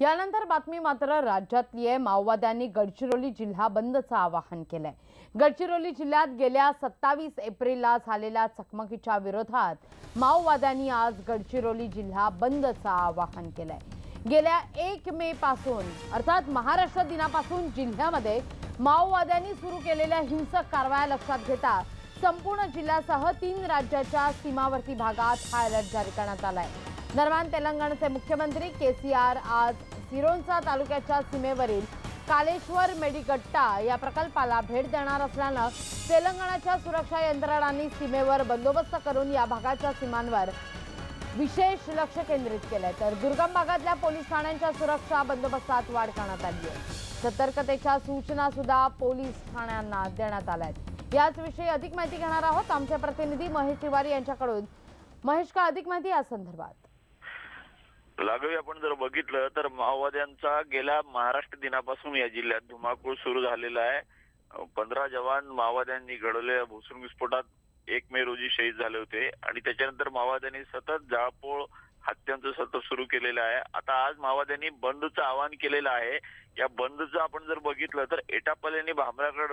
यानंतर बातमी मात्र राज्यातली आहे. माओवाद्यांनी गडचिरोली जिल्हा बंदचं आवाहन केलंय. गडचिरोली जिल्ह्यात गेल्या सत्तावीस एप्रिलला झालेल्या चकमकीच्या विरोधात माओवाद्यांनी आज गडचिरोली जिल्हा बंदचं आवाहन केलंय. गेल्या एक मे पासून अर्थात महाराष्ट्र दिनापासून जिल्ह्यामध्ये माओवाद्यांनी सुरू केलेल्या हिंसक कारवाया लक्षात घेता संपूर्ण जिल्ह्यासह तीन राज्याच्या सीमावर्ती भागात हा अलर्ट जारी करण्यात आलाय. दरम्यान तेलंगणाचे मुख्यमंत्री के सी आर आज सिरोंचा तालुक्याच्या सीमेवरील कालेश्वर मेडिगट्टा या प्रकल्पाला भेट देणार असल्यानं तेलंगणाच्या सुरक्षा यंत्रणांनी सीमेवर बंदोबस्त करून या भागाच्या सीमांवर विशेष लक्ष केंद्रित केलंय. तर दुर्गम भागातल्या पोलीस ठाण्यांच्या सुरक्षा बंदोबस्तात वाढ करण्यात आली आहे. सतर्कतेच्या सूचना सुद्धा पोलीस ठाण्यांना देण्यात आल्या आहेत याच विषयी अधिक माहिती घेणार आहोत आमचे प्रतिनिधी महेश तिवारी यांच्याकडून. महेश का अधिक माहिती या संदर्भात? लागवी आपण जर बघितलं तर माओवाद्यांचा गेल्या महाराष्ट्र दिनापासून या जिल्ह्यात धुमाकूळ सुरू झालेला आहे. पंधरा जवान माओवाद्यांनी घडवलेल्या भूसुरुंग विस्फोटात एक मे रोजी शहीद झाले होते. आणि त्याच्यानंतर माओवाद्यांनी सतत जाळपोळ हत्यांचं सतत सुरू केलेलं आहे. आता आज माओवाद्यांनी बंदचं आवाहन केलेलं आहे. या बंदचं आपण जर बघितलं तर एटापल्ली आणि भामरागड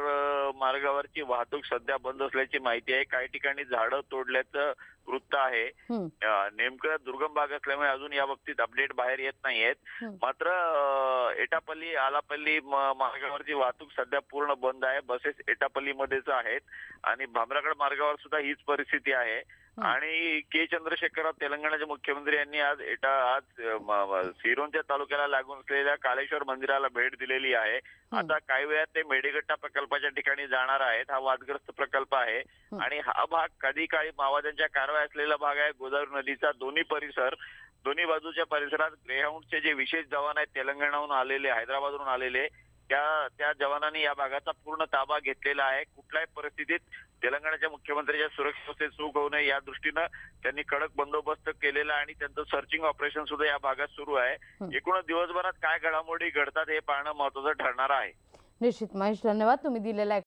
मार्गावरची वाहतूक सध्या बंद असल्याची माहिती आहे. काही ठिकाणी झाडं तोडल्याचं वृत्त आहे. नेमकं दुर्गम भाग असल्यामुळे अजून या बाबतीत अपडेट बाहेर येत नाहीयेत. मात्र एटापल्ली आलापल्ली मार्गावरची वाहतूक सध्या पूर्ण बंद आहे. बसेस एटापल्लीमध्येच आहेत. आणि भामरागड मार्गावर सुद्धा हीच परिस्थिती आहे. आणि के चंद्रशेखर तेलंगणाचे मुख्यमंत्री यांनी आज एटा आज सिरोंच्या तालुक्याला लागून असलेल्या कालेश्वर मंदिराला भेट दिलेली आहे. आता काही वेळात ते मेडिगट्टा प्रकल्पाच्या ठिकाणी जाणार आहेत. हा वादग्रस्त प्रकल्प आहे. आणि हा भाग कधी काळी माओवाद्यांच्या कारवाया असलेला भाग आहे गोदावरी नदीचा दोन्ही परिसर दोन्ही बाजूच्या परिसरात ग्रेहाउंडचे जे विशेष जवान आहेत तेलंगणाहून आलेले हैदराबादहून आलेले त्या त्या जवानांनी या भागाचा पूर्ण ताबा घेतलेला आहे. कुठल्याही परिस्थितीत तेलंगणाच्या मुख्यमंत्र्यांच्या सुरक्षेचे चूक होऊ नये या दृष्टीनं त्यांनी कडक बंदोबस्त केलेला आणि त्यांचं सर्चिंग ऑपरेशन सुद्धा या भागात सुरू आहे. एकूणच दिवसभरात काय घडामोडी घडतात हे पाहणं महत्वाचं ठरणार आहे. निश्चित. महेश धन्यवाद. तुम्ही दिलेल्या